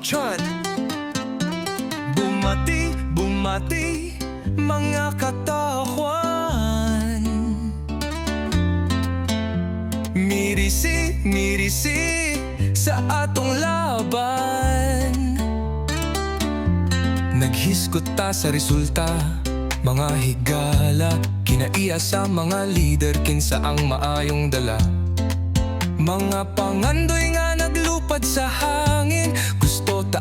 Chan. Bumati, bumati Mga katawan. Mirisi, mirisi Sa atong laban. Naghiskot ta sa resulta Mga higala. Kinaiya sa mga leader Kinsa ang maayong dala. Mga pangandoy nga naglupad sa hangin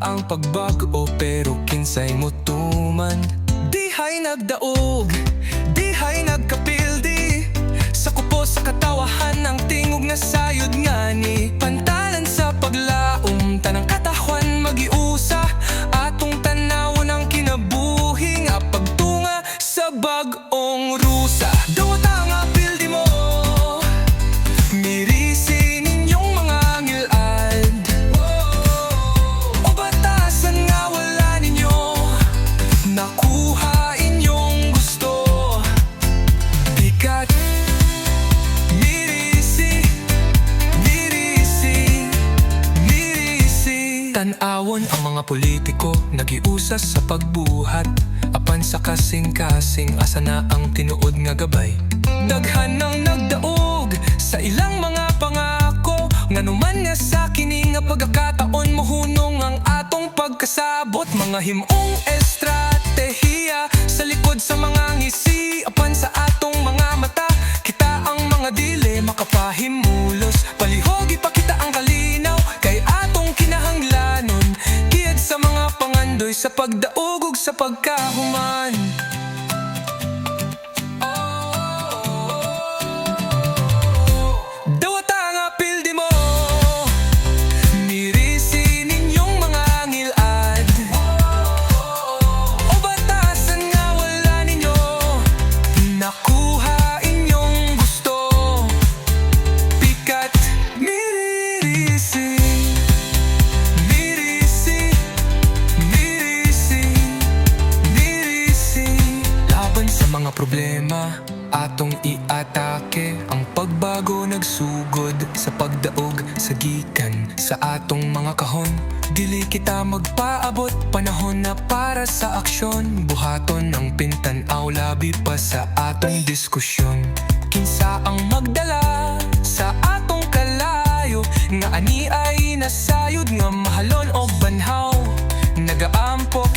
ang pagbago pero kinsay mo tuman Dihay nagdaog, Tanawon ang mga politiko Nagiusas sa pagbuhat. Apan sa kasing-kasing Asa na ang tinuod nga gabay? Daghan ng nagdaog Sa ilang mga pangako. Nga numan nga sa kini nga pagkakataon Mohunong ang atong pagkasabot. Mga himong estratehiya pagdaugog sa pagkahuman sa mga problema Atong iatake. Ang pagbago nagsugod Sa pagdaog sa gikan Sa atong mga kahon. Dili kita magpaabot Panahon na para sa aksyon. Buhaton ang pintanaw Labi pa sa atong diskusyon. Kinsa ang magdala Sa atong kalayo? Nga ani ay nasayod Nga mahalon o banhaw? Nagaampo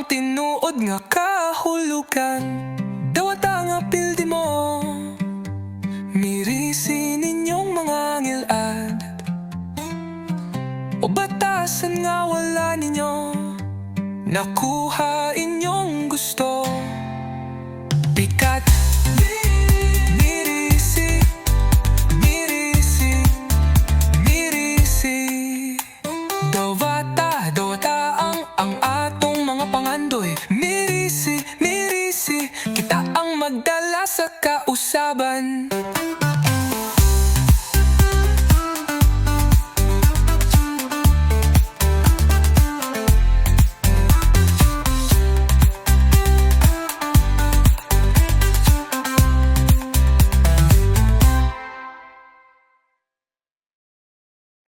ang tinuod nga kahulugan Dawata nga pildi mo. Mirisi ninyong mga ngilad O batasan nga wala ninyo. Nakuha inyong gusto. Pikat Mirisi Mirisi Mirisi. Dawata, magdala sa kausaban.